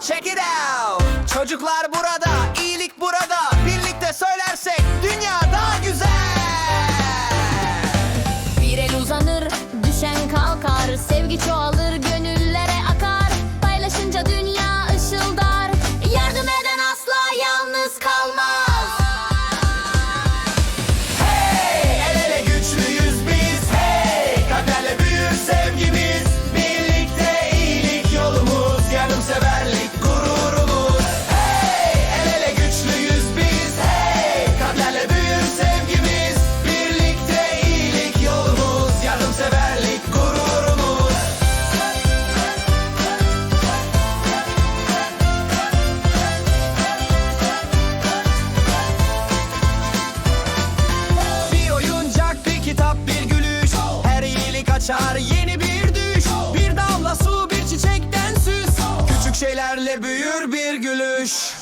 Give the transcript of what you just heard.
check it out. Çocuklar burada, iyilik burada. Birlikte söylersek dünya daha güzel. Bir el uzanır, düşen kalkar. Sevgi çoğalır, açar yeni bir düş Bir damla su, bir çiçekten süs. Küçük şeylerle büyür bir gülüş